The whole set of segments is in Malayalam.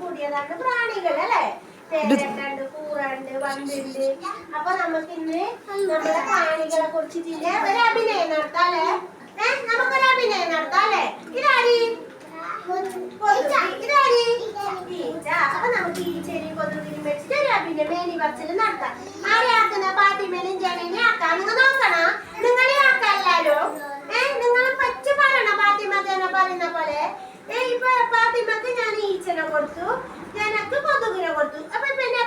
കൂടിയതാണ് പ്രാണികൾ ഇതാരി വെച്ചിട്ട് ഒരു അഭിനയം മേനി പറച്ചിൽ നടത്താം. ആരാ? അച്ഛനെ കൊടുത്തു ഞങ്ങൾക്ക് കൊതുകിനെ കൊടുത്തു. അപ്പൊ പിന്നെ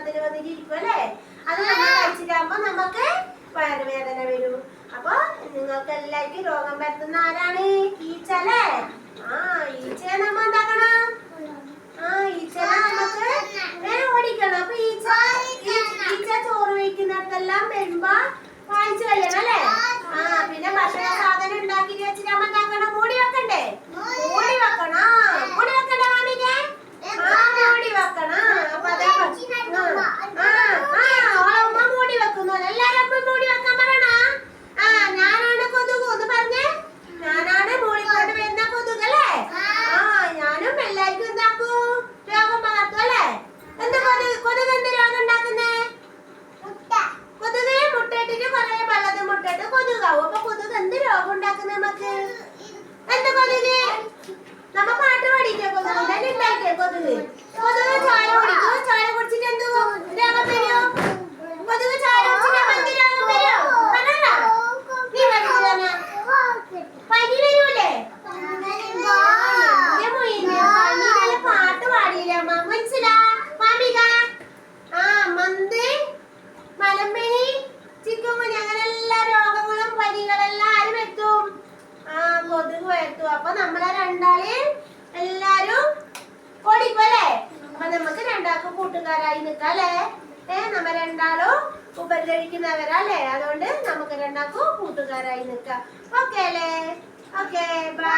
പതിന് പതിന് ഇരിക്കും അത് നമ്മൾ കഴിച്ചിട്ടാകുമ്പോ നമുക്ക് വയറുവേദന വരും. അപ്പൊ നിങ്ങൾക്ക് എല്ലാവർക്കും രോഗം പരത്തുന്ന ആരാണ്? ഈച്ചല്ലേ ആ ഈച്ചയെ നമ്മ എന്താക്കണം? കൂട്ടുകാരായി നിൽക്കാല്ലേ? ഏ നമ്മ രണ്ടാളും ഉപദ്രവിക്കുന്നവരല്ലേ? അതുകൊണ്ട് നമുക്ക് രണ്ടാക്കും കൂട്ടുകാരായി നിൽക്കാം. ഓക്കെ അല്ലേ ഓക്കെ ബൈ